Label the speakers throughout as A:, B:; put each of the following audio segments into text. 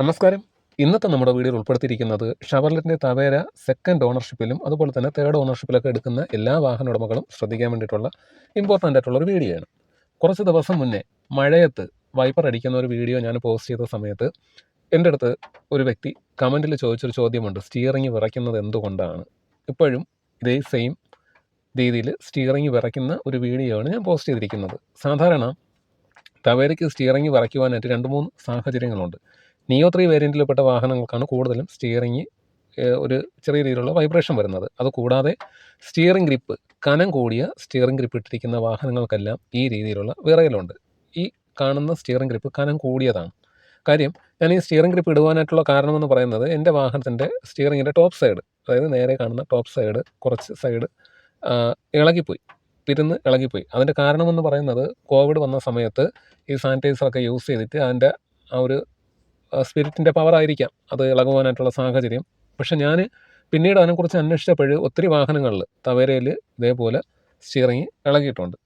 A: നമസ്കാരം. ഇന്നത്തെ നമ്മുടെ വീഡിയോയിൽ ഉൾപ്പെടുത്തിയിരിക്കുന്നത് ഷവർലെറ്റിന്റെ തവേര സെക്കൻഡ് ഓണർഷിപ്പിലും അതുപോലെ തന്നെ തേർഡ് ഓണർഷിപ്പിലൊക്കെ എടുക്കുന്ന എല്ലാ വാഹന ഉടമകളും ശ്രദ്ധിക്കാൻ വേണ്ടിയിട്ടുള്ള ഇമ്പോർട്ടന്റ് ആയിട്ടുള്ള ഒരു വീഡിയോ ആണ്. കുറച്ച് ദിവസം മുന്നേ മഴയത്ത് വൈപ്പർ അടിക്കുന്ന ഒരു വീഡിയോ ഞാൻ പോസ്റ്റ് ചെയ്ത സമയത്ത് എന്റെ അടുത്ത് ഒരു വ്യക്തി കമന്റിൽ ചോദിച്ചൊരു ചോദ്യമുണ്ട്. സ്റ്റിയറിംഗ് വിറയ്ക്കുന്നത് എന്തുകൊണ്ടാണ്? ഇപ്പോഴും ഇതേ സെയിം രീതിയിൽ സ്റ്റിയറിംഗ് വിറയ്ക്കുന്ന ഒരു വീഡിയോ ആണ് ഞാൻ പോസ്റ്റ് ചെയ്തിരിക്കുന്നത്. സാധാരണ തവേരയ്ക്ക് സ്റ്റിയറിംഗ് വിറയ്ക്കുവാനായിട്ട് രണ്ട് മൂന്ന് സാഹചര്യങ്ങളുണ്ട്. നിയോ ത്രീ വേരിയന്റിൽപ്പെട്ട വാഹനങ്ങൾക്കാണ് കൂടുതലും സ്റ്റിയറിങ് ഒരു ചെറിയ രീതിയിലുള്ള വൈബ്രേഷൻ വരുന്നത്. അത് കൂടാതെ സ്റ്റിയറിംഗ് ഗ്രിപ്പ് കനം കൂടിയ സ്റ്റിയറിംഗ് ഗ്രിപ്പ് ഇട്ടിരിക്കുന്ന വാഹനങ്ങൾക്കെല്ലാം ഈ രീതിയിലുള്ള വിറയലുണ്ട് ഈ കാണുന്ന സ്റ്റിയറിംഗ് ഗ്രിപ്പ് കനം കൂടിയതാണ്. കാര്യം ഞാൻ ഈ സ്റ്റിയറിംഗ് ഗ്രിപ്പ് ഇടുവാനായിട്ടുള്ള കാരണമെന്ന് പറയുന്നത് എന്റെ വാഹനത്തിന്റെ സ്റ്റിയറിങ്ങിന്റെ ടോപ്പ് സൈഡ് അതായത് നേരെ കാണുന്ന ടോപ്പ് സൈഡ് കുറച്ച് സൈഡ് ഇളകിപ്പോയി തിരുന്ന് ഇളകിപ്പോയി. അതിന്റെ കാരണമെന്ന് പറയുന്നത് കോവിഡ് വന്ന സമയത്ത് ഈ സാനിറ്റൈസറൊക്കെ യൂസ് ചെയ്തിട്ട് അതിന്റെ ആ ഒരു സ്പിരിറ്റിന്റെ പവർ ആയിരിക്കാം. അത് ഇളകുവാനായിട്ടുള്ള സാഹചര്യം. പക്ഷെ ഞാൻ പിന്നീട് അതിനെക്കുറിച്ച് അന്വേഷിച്ചപ്പോൾ ഒത്തിരി വാഹനങ്ങളിൽ തവേരയിൽ ഇതേപോലെ സ്റ്റിയറിങ് ഇളകിയിട്ടുണ്ട്.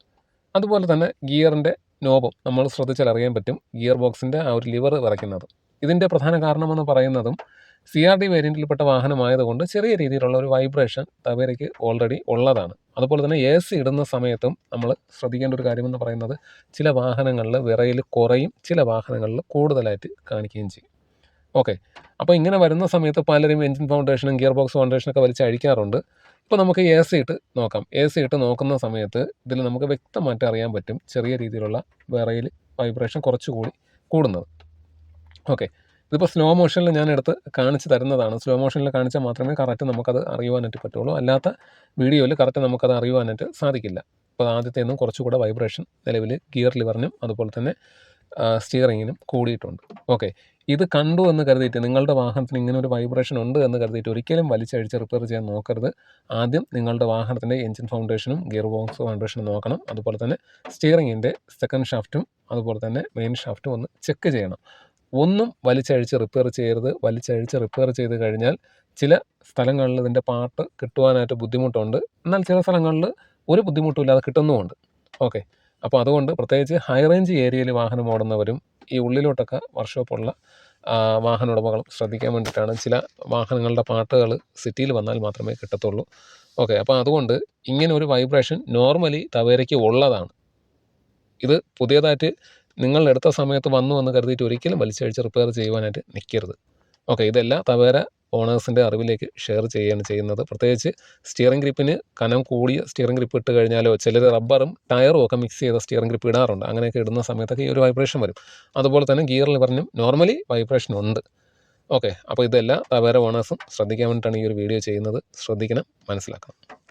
A: അതുപോലെ തന്നെ ഗിയറിന്റെ നോബും നമ്മൾ ശ്രദ്ധിച്ചാൽ അറിയാൻ പറ്റും. ഗിയർ ബോക്സിന്റെ ആ ഒരു ലിവർ വിറയ്ക്കുന്നത് ഇതിന്റെ പ്രധാന കാരണമെന്ന് പറയുന്നതും സി ആർ ഡി വേരിയന്റിൽപ്പെട്ട വാഹനമായതുകൊണ്ട് ചെറിയ രീതിയിലുള്ള ഒരു വൈബ്രേഷൻ തവേരയ്ക്ക് ഓൾറെഡി ഉള്ളതാണ്. അതുപോലെ തന്നെ എ സി ഇടുന്ന സമയത്തും നമ്മൾ ശ്രദ്ധിക്കേണ്ട ഒരു കാര്യമെന്ന് പറയുന്നത് ചില വാഹനങ്ങളിൽ വിറയിൽ കുറയും ചില വാഹനങ്ങളിൽ കൂടുതലായിട്ട് കാണിക്കുകയും ചെയ്യും. ഓക്കെ അപ്പോൾ ഇങ്ങനെ വരുന്ന സമയത്ത് പലരും എൻജിൻ ഫൗണ്ടേഷനും ഗിയർ ബോക്സ് ഫൗണ്ടേഷനൊക്കെ വലിച്ച് അഴിക്കാറുണ്ട്. ഇപ്പോൾ നമുക്ക് എ സി ഇട്ട് നോക്കാം. എ സി ഇട്ട് നോക്കുന്ന സമയത്ത് ഇതിൽ നമുക്ക് വ്യക്തമായിട്ട് അറിയാൻ പറ്റും ചെറിയ രീതിയിലുള്ള വിറയിൽ വൈബ്രേഷൻ കുറച്ചുകൂടി കൂടുന്നത്. ഓക്കെ ഇതിപ്പോൾ സ്ലോ മോഷനിൽ ഞാൻ എടുത്ത് കാണിച്ച് തരുന്നതാണ്. സ്ലോ മോഷനിൽ കാണിച്ചാൽ മാത്രമേ കറക്റ്റ് നമുക്കത് അറിയുവാനായിട്ട് പറ്റുള്ളൂ. അല്ലാത്ത വീഡിയോയിൽ കറക്റ്റ് നമുക്കത് അറിയുവാനായിട്ട് സാധിക്കില്ല. അപ്പോൾ ആദ്യത്തെ നിന്നും കുറച്ചുകൂടെ വൈബ്രേഷൻ നിലവിൽ ഗിയർ ലിവറിനും അതുപോലെ തന്നെ സ്റ്റിയറിങ്ങിനും കൂടിയിട്ടുണ്ട്. ഓക്കെ ഇത് കണ്ടു എന്ന് കരുതിയിട്ട് നിങ്ങളുടെ വാഹനത്തിന് ഇങ്ങനെ ഒരു വൈബ്രേഷൻ ഉണ്ട് എന്ന് കരുതിയിട്ട് ഒരിക്കലും വലിച്ചഴിച്ച് റിപ്പയർ ചെയ്യാൻ നോക്കരുത്. ആദ്യം നിങ്ങളുടെ വാഹനത്തിന്റെ എഞ്ചിൻ ഫൗണ്ടേഷനും ഗിയർ ബോക്സ് ഫൗണ്ടേഷനും നോക്കണം. അതുപോലെ തന്നെ സ്റ്റിയറിങ്ങിന്റെ സെക്കൻഡ് ഷാഫ്റ്റും അതുപോലെ തന്നെ മെയിൻ ഷാഫ്റ്റും ഒന്ന് ചെക്ക് ചെയ്യണം. ഒന്നും വലിച്ചഴിച്ച് റിപ്പയർ ചെയ്യരുത്. വലിച്ചഴിച്ച് റിപ്പയർ ചെയ്ത് കഴിഞ്ഞാൽ ചില സ്ഥലങ്ങളിൽ ഇതിന്റെ പാർട്ട് കിട്ടുവാനായിട്ട് ബുദ്ധിമുട്ടുണ്ട്. എന്നാൽ ചില സ്ഥലങ്ങളിൽ ഒരു ബുദ്ധിമുട്ടുമില്ലാതെ കിട്ടുന്നുമുണ്ട്. ഓക്കെ അപ്പോൾ അതുകൊണ്ട് പ്രത്യേകിച്ച് ഹൈ റേഞ്ച് ഏരിയയിൽ വാഹനം ഓടുന്നവരും ഈ ഉള്ളിലോട്ടൊക്കെ വർക്ക്ഷോപ്പുള്ള വാഹന ഉടമകളും ശ്രദ്ധിക്കാൻ വേണ്ടിയിട്ടാണ് ചില വാഹനങ്ങളുടെ പാട്ടുകൾ സിറ്റിയിൽ വന്നാൽ മാത്രമേ കിട്ടത്തുള്ളൂ. ഓക്കെ അപ്പോൾ അതുകൊണ്ട് ഇങ്ങനെ ഒരു വൈബ്രേഷൻ നോർമലി തവേരയ്ക്ക് ഉള്ളതാണ്. ഇത് പുതിയതായിട്ട് നിങ്ങൾ എടുത്ത സമയത്ത് വന്നു എന്ന് കരുതിയിട്ട് ഒരിക്കലും വലിച്ചഴിച്ച് റിപ്പയർ ചെയ്യുവാനായിട്ട് നിൽക്കരുത് ഓക്കെ ഇതെല്ലാം തവേര ഓണേഴ്സിന്റെ അറിവിലേക്ക് ഷെയർ ചെയ്യുകയാണ് ചെയ്യുന്നത്. പ്രത്യേകിച്ച് സ്റ്റിയറിംഗ് ഗ്രിപ്പിന് കനം കൂടിയ സ്റ്റിയറിംഗ് ഗ്രിപ്പ് ഇട്ട് കഴിഞ്ഞാലോ ചിലർ റബ്ബറും ടയറും ഒക്കെ മിക്സ് ചെയ്ത സ്റ്റിയറിംഗ് ഗ്രിപ്പ് ഇടാറുണ്ട്. അങ്ങനെയൊക്കെ ഇടുന്ന സമയത്തൊക്കെ ഈ ഒരു വൈബ്രേഷൻ വരും. അതുപോലെ തന്നെ ഗിയറിൽ ലിവറിനും നോർമലി വൈബ്രേഷൻ ഉണ്ട്. ഓക്കെ അപ്പോൾ ഇതെല്ലാം തവേര ഓണേഴ്സും ശ്രദ്ധിക്കാൻ വേണ്ടിയിട്ടാണ് ഈ ഒരു വീഡിയോ ചെയ്യുന്നത്. ശ്രദ്ധിക്കണം മനസ്സിലാക്കണം.